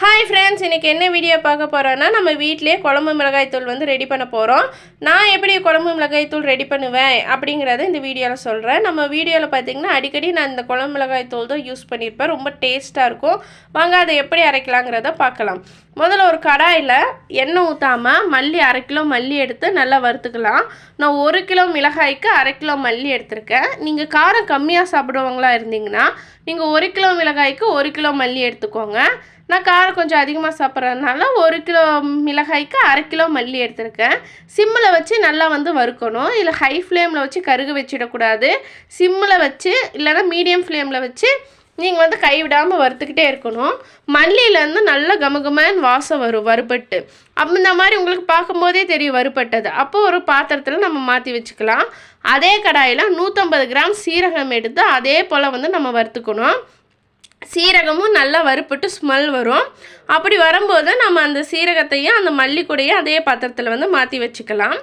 Hi friends இன்றைக்கி என்ன video பார்க்க போகிறோன்னா நம்ம வீட்டிலே குழம்பு மிளகாய்த்தூள் வந்து ரெடி பண்ண போகிறோம் நான் எப்படி குழம்பு மிளகாய்த்தூள் ரெடி பண்ணுவேன் அப்படிங்கிறத இந்த வீடியோவில் சொல்கிறேன் நம்ம வீடியோவில் பார்த்திங்கன்னா அடிக்கடி நான் இந்த குழம்பு மிளகாய்த்தூள் தான் யூஸ் பண்ணியிருப்பேன் ரொம்ப டேஸ்ட்டாக இருக்கும். வாங்க அதை எப்படி அரைக்கலாங்கிறத பார்க்கலாம். முதல்ல ஒரு கடாயில் எண்ணெய் ஊற்றாமல் மல்லி அரை கிலோ மல்லி எடுத்து நல்லா வறுத்துக்கலாம். நான் ஒரு கிலோ மிளகாய்க்கு அரை கிலோ மல்லி எடுத்திருக்கேன். நீங்கள் காரம் கம்மியாக சாப்பிடுவங்களா இருந்தீங்கன்னா நீங்கள் ஒரு கிலோ மிளகாய்க்கு ஒரு கிலோ மல்லி எடுத்துக்கோங்க. நான் காரம் கொஞ்சம் அதிகமாக சாப்பிட்றதுனால ஒரு கிலோ மிளகாய்க்கு அரை கிலோ மல்லி எடுத்திருக்கேன். சிம்மில் வச்சு நல்லா வந்து வறுக்கணும். இல்லை ஹை ஃப்ளேமில் வச்சு கருகு வச்சிடக்கூடாது. சிம்மில் வச்சு இல்லைன்னா மீடியம் ஃப்ளேமில் வச்சு நீங்கள் வந்து கைவிடாமல் வறுத்துக்கிட்டே இருக்கணும். மல்லியிலேருந்து நல்ல கமகமன்னு வாசம் வரும் வறுபட்டு. அப்போ இந்த மாதிரி உங்களுக்கு பார்க்கும்போதே தெரியும் வறுபட்டது. அப்போ ஒரு பாத்திரத்தில் நம்ம மாற்றி வச்சுக்கலாம். அதே கடாயில் நூற்றம்பது கிராம் சீரகம் எடுத்து அதே போல் வந்து நம்ம வறுத்துக்கணும். சீரகமும் நல்லா வறுப்பட்டு ஸ்மெல் வரும். அப்படி வரும்போது நம்ம அந்த சீரகத்தையும் அந்த மல்லிக்கூடையும் அதே பாத்திரத்தில் வந்து மாற்றி வச்சுக்கலாம்.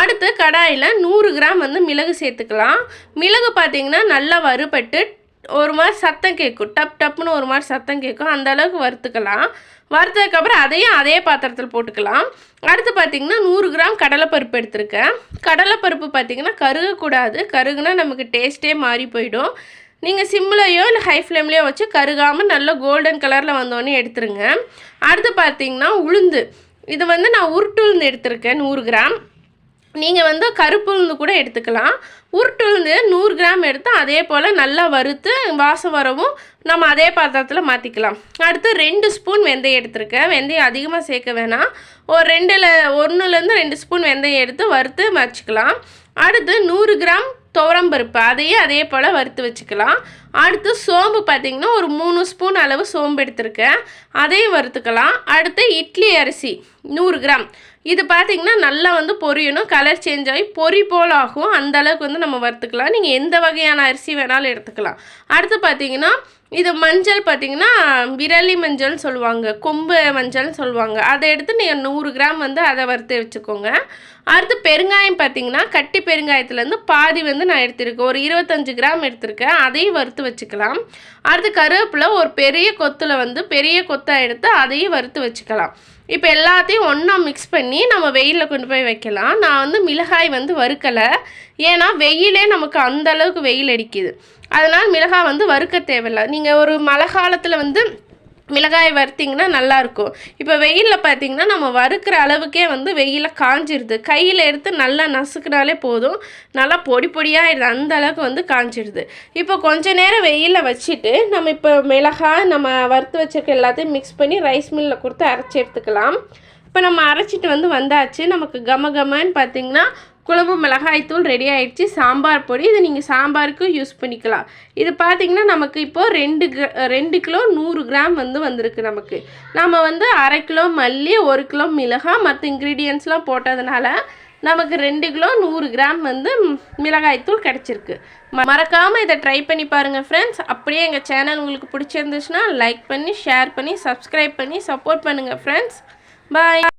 அடுத்து கடாயில் நூறு கிராம் வந்து மிளகு சேர்த்துக்கலாம். மிளகு பார்த்திங்கன்னா நல்லா வறுபட்டு ஒரு மாதிரி சத்தம் கேட்கும். டப் டப்புன்னு ஒரு மாதிரி சத்தம் கேட்கும். அந்த அளவுக்கு வறுத்துக்கலாம். வறுத்ததுக்கப்புறம் அதையும் அதே பாத்திரத்தில் போட்டுக்கலாம். அடுத்து பார்த்திங்கன்னா நூறு கிராம் கடலைப்பருப்பு எடுத்திருக்கேன். கடலைப்பருப்பு பார்த்திங்கன்னா கருகக்கூடாது. கருகுனா நமக்கு டேஸ்ட்டே மாறி போயிடும். நீங்கள் சிம்லையோ இல்லை ஹை ஃப்ளேம்லேயோ வச்சு கருகாமல் நல்லா கோல்டன் கலரில் வந்தோடனே எடுத்துருங்க. அடுத்து பார்த்தீங்கன்னா உளுந்து. இது வந்து நான் உருட்டுழுந்து எடுத்திருக்கேன் நூறு கிராம். நீங்கள் வந்து கருப்பு உளுந்து கூட எடுத்துக்கலாம். உருட்டுழுந்து நூறு கிராம் எடுத்து அதே போல் நல்லா வறுத்து வாசம் வரவும் நம்ம அதே பாத்திரத்தில் மாற்றிக்கலாம் அடுத்து ரெண்டு ஸ்பூன் வெந்தயம் எடுத்திருக்கேன். வெந்தயம் அதிகமாக சேர்க்க வேணாம். ஒரு ரெண்டில் ஒன்றுலேருந்து ரெண்டு ஸ்பூன் வெந்தயம் எடுத்து வறுத்து வச்சுக்கலாம். அடுத்து நூறு கிராம் துவரம்பருப்பு அதையே அதே போல் வறுத்து வச்சுக்கலாம். அடுத்து சோம்பு பார்த்திங்கன்னா ஒரு மூணு ஸ்பூன் அளவு சோம்பு எடுத்திருக்கேன். அதையும் வறுத்துக்கலாம். அடுத்து இட்லி அரிசி நூறு கிராம். இது பார்த்திங்கன்னா நல்லா வந்து பொரியணும். கலர் சேஞ்ச் ஆகி பொறி போல் ஆகும். அந்தளவுக்கு வந்து நம்ம வறுத்துக்கலாம். நீங்கள் எந்த வகையான அரிசி வேணாலும் எடுத்துக்கலாம். அடுத்து பார்த்திங்கன்னா இது மஞ்சள் பார்த்திங்கன்னா விரலி மஞ்சள்னு சொல்லுவாங்க கொம்பு மஞ்சள்னு சொல்லுவாங்க. அதை எடுத்து நீங்கள் நூறு கிராம் வந்து அதை வறுத்து வச்சுக்கோங்க. அடுத்து பெருங்காயம் பார்த்திங்கன்னா கட்டி பெருங்காயத்துலேருந்து பாதி வந்து நான் எடுத்திருக்கேன். ஒரு இருபத்தஞ்சு கிராம் எடுத்திருக்கேன். அதையும் வறுத்து வச்சுக்கலாம். அடுத்து கருவேப்பிலை ஒரு பெரிய கொத்தில் வந்து பெரிய கொத்தாக எடுத்து அதையும் வறுத்து வச்சுக்கலாம். இப்போ எல்லாத்தையும் ஒன்றா மிக்ஸ் பண்ணி நம்ம வெயிலில் கொண்டு போய் வைக்கலாம். நான் வந்து மிளகாய் வந்து வறுக்கலை. ஏன்னா வெயிலே நமக்கு அந்த அளவுக்கு வெயில் அடிக்குது. அதனால் மிளகாய் வந்து வறுக்க தேவையில்லை. நீங்கள் ஒரு மழை காலத்தில் வந்து மிளகாய் வறுத்திங்கன்னா நல்லாயிருக்கும். இப்போ வெயிலில் பார்த்தீங்கன்னா நம்ம வறுக்கிற அளவுக்கே வந்து வெயிலில் காஞ்சிருது. கையில் எடுத்து நல்லா நசுக்கினாலே போதும். நல்லா பொடி பொடியாக அந்த அளவுக்கு வந்து காஞ்சிடுது இப்போ கொஞ்ச நேரம் வெயிலில் வச்சுட்டு நம்ம இப்போ மிளகாய் நம்ம வறுத்து வச்சுருக்க எல்லாத்தையும் மிக்ஸ் பண்ணி ரைஸ் மில்லில் கொடுத்து அரைச்சி எடுத்துக்கலாம். இப்போ நம்ம அரைச்சிட்டு வந்து வந்தாச்சு. நமக்கு கம கமன்னு பார்த்திங்கன்னா குழம்பு மிளகாய்த்தூள் ரெடி ஆகிடுச்சு சாம்பார் பொடி இது நீங்கள் சாம்பாருக்கும் யூஸ் பண்ணிக்கலாம். இது பார்த்திங்கன்னா நமக்கு இப்போது ரெண்டு ரெண்டு கிலோ நூறு கிராம் வந்து வந்திருக்கு நமக்கு. நம்ம வந்து அரை கிலோ மல்லி ஒரு கிலோ மிளகாய் மற்ற இன்க்ரீடியன்ஸ்லாம் போட்டதுனால நமக்கு ரெண்டு கிலோ நூறு கிராம் வந்து மிளகாய்த்தூள் கிடச்சிருக்கு. மறக்காமல் இதை ட்ரை பண்ணி பாருங்கள் ஃப்ரெண்ட்ஸ் அப்படியே எங்கள் சேனல் உங்களுக்கு பிடிச்சிருந்துச்சுன்னா லைக் பண்ணி ஷேர் பண்ணி சப்ஸ்கிரைப் பண்ணி சப்போர்ட் பண்ணுங்கள் ஃப்ரெண்ட்ஸ் பாய்